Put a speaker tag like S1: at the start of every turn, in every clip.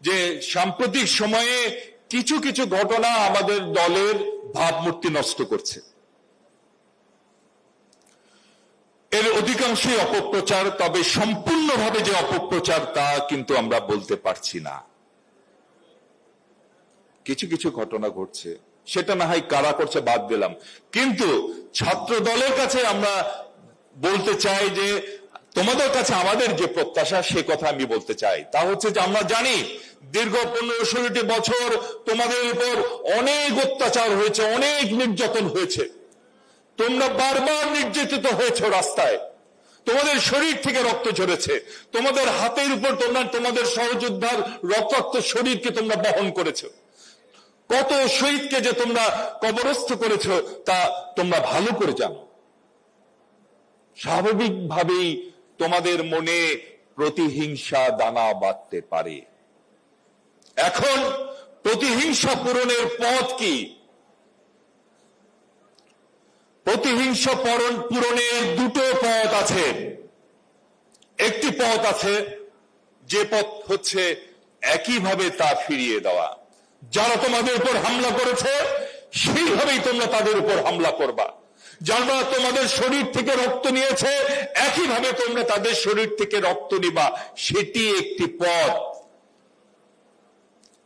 S1: যে সাম্প্রতিক সময়ে কিছু কিছু ঘটনা আমাদের দলের ভাবমূর্তি নষ্ট করছে। এর অধিকাংশই অপপ্রচার, তবে সম্পূর্ণভাবে যে অপপ্রচার তা কিন্তু আমরা বলতে পারছি না। কিছু কিছু ঘটনা ঘটছে, সেটা না হয় কারা করছে বাদ দিলাম। কিন্তু ছাত্র দলের কাছে আমরা বলতে চাই যে তোমাদের কাছে আমাদের যে প্রত্যাশা, সে কথা আমি বলতে চাই। তা হচ্ছে যে আমরা জানি দীর্ঘ পনেরো ষোলোটি বছর তোমাদের উপর অনেক অত্যাচার হয়েছে, অনেক নির্যাতন হয়েছে। তোমরা বারবার নির্যাতিত হয়েছে রাস্তায়। তোমাদের শরীর থেকে রক্ত ঝরেছে। তোমাদের হাতের উপর তোমরা, তোমাদের সহযোদ্ধার রক্তাক্ত শরীরকে তোমরা বহন করেছ। কত শহীদকে যে তোমরা কবরস্থ করেছ, তা তোমরা ভালো করে জানো। স্বাভাবিকভাবেই তোমাদের মনে প্রতিহিংসা দানা বাঁধতে পারে। এখন প্রতিহিংসা পূরণের পথ কি? প্রতিহিংসা পরণ পূরণের দুটো পথ আছে। একটি পথ আছে, যে পথ হচ্ছে একইভাবে তা ফিরিয়ে দেওয়া। যারা তোমাদের উপর হামলা করেছে, সেইভাবেই তোমরা তাদের উপর হামলা করবা। যারা তোমাদের শরীর থেকে রক্ত নিয়েছে, একইভাবে তোমরা তাদের শরীর থেকে রক্ত নিবা। সেটি একটি পথ।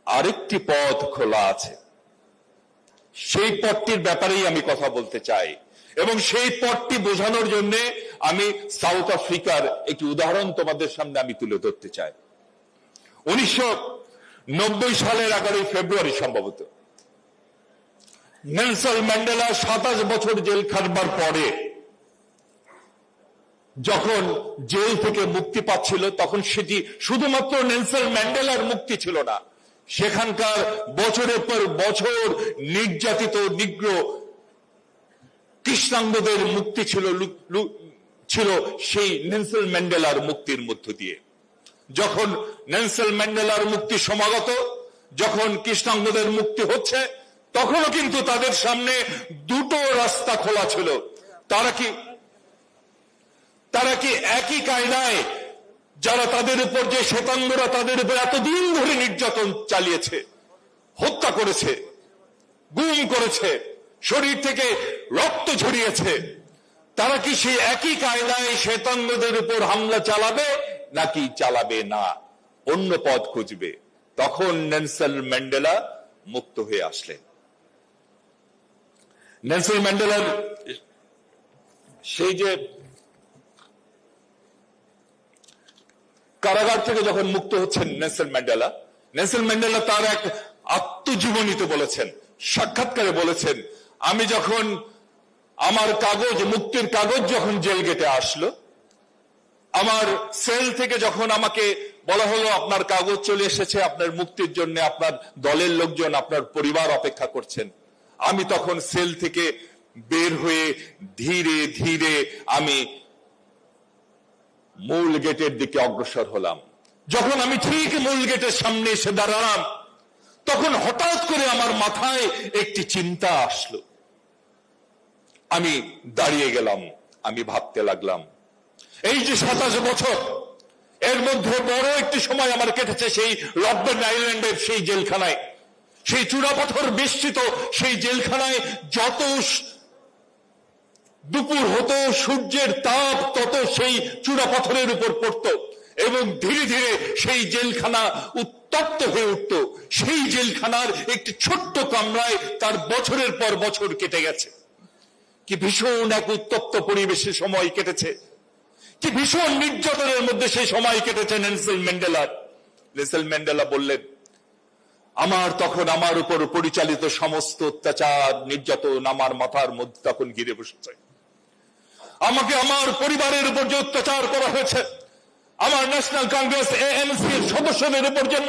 S1: আরেকটি পথ খোলা আছে। সেই পথটির ব্যাপারেই আমি কথা বলতে চাই। এবং সেই পথটি বোঝানোর জন্য আমি সাউথ আফ্রিকার একটি উদাহরণ তোমাদের সামনে আমি তুলে ধরতে চাই। উনিশশো নব্বই সালের এগারোই ফেব্রুয়ারি সম্ভবত। নেলসন ম্যান্ডেলা সাতাশ বছর জেল খাটবার পরে যখন জেল থেকে মুক্তি পাচ্ছিল, তখন সেটি শুধুমাত্র নেলসন ম্যান্ডেলার মুক্তি ছিল না। সেখানকার বছরের পর বছর নির্যাতিত নিগ্র কৃষ্ণাঙ্গদের মুক্তি ছিল ছিল সেই নেলসন ম্যান্ডেলার মুক্তির মধ্য দিয়ে। যখন নেলসন ম্যান্ডেলার মুক্তি সমাগত, যখন কৃষ্ণাঙ্গদের মুক্তি হচ্ছে তখনও কিন্তু তাদের সামনে দুটো রাস্তা খোলা ছিল। তারা কি তারা কি একই কায়দায় যারা তাদের উপর যে শ্বেতাঙ্গরা তাদের উপর এতদিন ধরে নির্যাতন চালিয়েছে, হত্যা করেছে, গুম করেছে, শরীর থেকে রক্ত ঝরিয়েছে, তারা কি সেই একই কায়দায় শ্বেতাঙ্গদের উপর হামলা চালাবে নাকি চালাবে না? অন্য পথ খুঁজবে। তখন নেলসন ম্যান্ডেলা মুক্ত হয়ে আসলেন। নেলসন ম্যান্ডেলার সেই যে কারাগার থেকে যখন মুক্ত হচ্ছেন নেলসন ম্যান্ডেলা নেলসন ম্যান্ডেলা তার এক আত্মজীবনীতে বলেছেন, সাক্ষাৎকারে বলেছেন, আমি যখন আমার কাগজ, মুক্তির কাগজ যখন জেল গেটে আসলো, আমার সেল থেকে যখন আমাকে বলা হলো, আপনার কাগজ চলে এসেছে, আপনার মুক্তির জন্য আপনার দলের লোকজন, আপনার পরিবার অপেক্ষা করছেন আমি তখন সেল থেকে বের হয়ে ধীরে ধীরে আমি মূল গেটের দিকে অগ্রসর হলাম। যখন আমি ঠিক মূল গেটের সামনে এসে দাঁড়ালাম, তখন হঠাৎ করে আমার মাথায় একটি চিন্তা আসলো। আমি দাঁড়িয়ে গেলাম, আমি ভাবতে লাগলাম, এই যে সাতাশ বছর, এর মধ্যে বড় একটি সময় আমার কেটেছে সেই লকডাউন আইল্যান্ডের সেই জেলখানায়। সেই চূড়াপাথর বেষ্টিত সেই জেলখানায় যত দুপুর হতো, সূর্যের তাপ তত সেই চূড়াপাথরের উপর পড়ত এবং ধীরে ধীরে সেই জেলখানা উত্তপ্ত হয়ে উঠত। সেই জেলখানার একটি ছোট্ট কামরায় তার বছরের পর বছর কেটে গেছে। কি ভীষণ এক উত্তপ্ত পরিবেশে সময় কেটেছে। কি ভীষণ নির্যাতনের মধ্যে সেই সময় কেটেছে নেলসেল ম্যান্ডেলার। নেলসেল ম্যান্ডেলা বললেন আমার তখন আমার উপর পরিচালিত সমস্ত অত্যাচার, নির্যাতন আমার মাথার মধ্যে তখন ঘিরে বসেছে। আমাকে আমার পরিবারের উপর যে অত্যাচার করা হয়েছে, আমার ন্যাশনাল কংগ্রেস এএনসি এর সদস্যদের উপর যে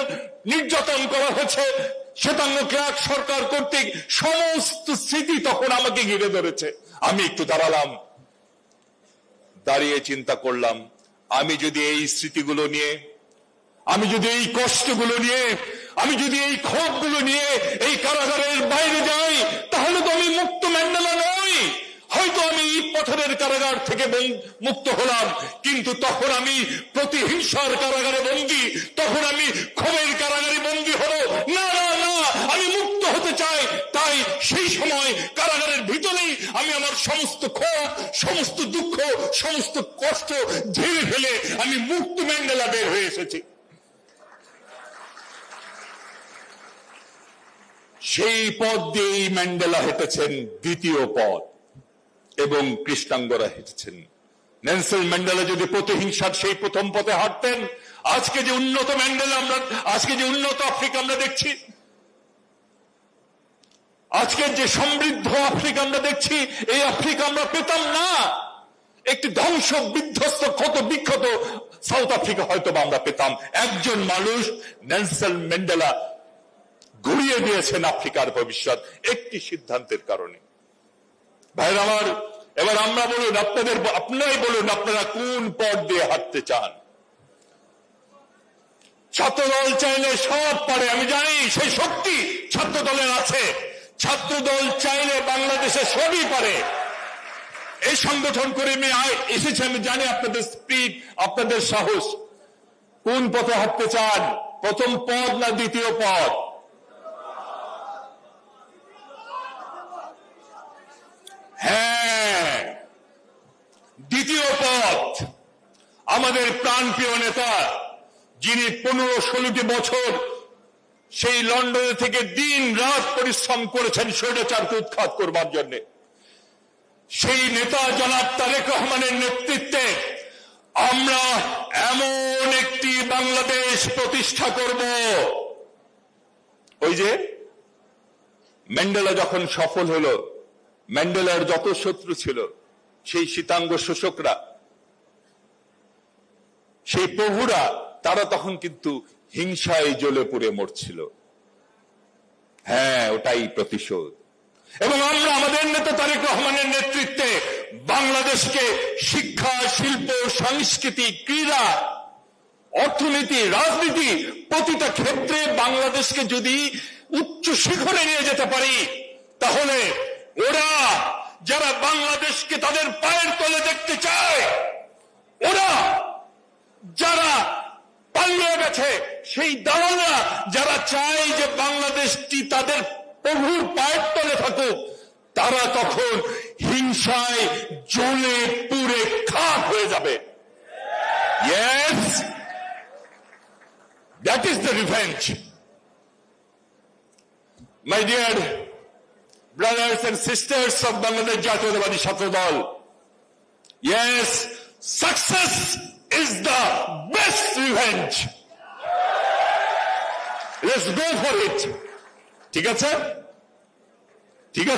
S1: নির্যাতন করা হয়েছে শ্বেতাঙ্গ ক্লাক সরকার কর্তৃক সমস্ত স্মৃতি তখন আমাকে ঘিরে ধরেছে। আমি একটু দাঁড়ালাম, দাঁড়িয়ে চিন্তা করলাম, আমি যদি এই স্মৃতিগুলো নিয়ে, আমি যদি এই কষ্টগুলো নিয়ে আমি যদি এই ক্ষোভগুলো নিয়ে এই কারাগারের বাইরে যাই, তাহলে তো আমি মুক্ত ম্যান্ডেলা নই। হয়তো আমি এই পথরের কারাগার থেকে মুক্ত হলাম, কিন্তু তখন আমি প্রতিহিংসার কারাগারে বন্দী, তখন আমি ক্ষোভের কারাগারে বন্দী হলো না না না, আমি মুক্ত হতে চাই। তাই সেই সময় কারাগারের ভিতরেই আমি আমার সমস্ত ক্ষোভ, সমস্ত দুঃখ, সমস্ত কষ্ট ঝেড়ে ফেলে আমি মুক্ত ম্যান্ডেলা বের হয়ে এসেছি। সেই পথ দিয়েই ম্যান্ডেলা হেঁটেছেন দ্বিতীয় পথ এবং কৃষ্ণাঙ্গরা হেঁটেছেন। নেলসন ম্যান্ডেলা যদি প্রতিহিংসার সেই প্রথম পথে হাঁটতেন, আজকে যে উন্নত ম্যান্ডেলা আমরা, আজকে যে উন্নত আফ্রিকা আমরা দেখছি আজকের যে সমৃদ্ধ আফ্রিকা আমরা দেখছি, এই আফ্রিকা আমরা পেতাম না। একটি ধ্বংস, বিধ্বস্ত, ক্ষত, বিক্ষত সাউথ আফ্রিকা হয়তো আমরা পেতাম। একজন মানুষ, নেলসন ম্যান্ডেলা ঘুরিয়ে দিয়েছেন আফ্রিকার ভবিষ্যৎ একটি সিদ্ধান্তের কারণে। ভাইরা আমার, এবার আমরা বলুন, আপনাদের, আপনারাই বলুন, আপনারা কোন পথ দিয়ে হাঁটতে চান? ছাত্র দল চাইলে সব পারে, আমি জানি সেই শক্তি ছাত্র দলের আছে। ছাত্র দল চাইলে বাংলাদেশে সবই পারে। এই সংগঠন করে আমি এসেছি, আমি জানি আপনাদের স্পিড, আপনাদের সাহস। কোন পথে হাঁটতে চান? প্রথম পদ না দ্বিতীয় পদ হ্যাঁ দ্বিতীয় পথ আমাদের প্রাণপ্রিয় নেতা, যিনি পনেরো ষোলোটি বছর সেই লন্ডনে থেকে দিন রাত পরিশ্রম করেছেন স্বৈরাচারকে উৎখাত করবার জন্য। সেই নেতা জনাব তারেক রহমানের নেতৃত্বে আমরা এমন একটি বাংলাদেশ প্রতিষ্ঠা করব। ওই যে ম্যান্ডেলা যখন সফল হলো, ম্যান্ডেলার যত শত্রু ছিল, সেই শীতাঙ্গ শোষকরা সেই প্রভুরা, তারা তখন কিন্তু হিংসায় জ্বলে পুড়ে মরছিল। হ্যাঁ ওটাই প্রতিশোধ। এবং আমরা আমাদের নেতা তারেক রহমানের নেতৃত্বে বাংলাদেশকে শিক্ষা, শিল্প, সংস্কৃতি, ক্রীড়া, অর্থনীতি, রাজনীতি প্রতিটা ক্ষেত্রে বাংলাদেশকে যদি উচ্চ শিখরে নিয়ে যেতে পারি, তাহলে ওরা যারা বাংলাদেশকে তাদের পায়ের তলে দেখতে চায়, ওরা যারা পালিয়ে গেছে, সেই দালালরা যারা চায় যে বাংলাদেশটি তাদের প্রভুর পায়ের তলে থাকুক, তারা তখন হিংসায় জলে পুরে খাপ হয়ে যাবে। That is the revenge my dear brothers and sisters of Bangladesh জাতীয়তাবাদী ছাত্র দল yes success is the best revenge. Let's go for it. ঠিক আছে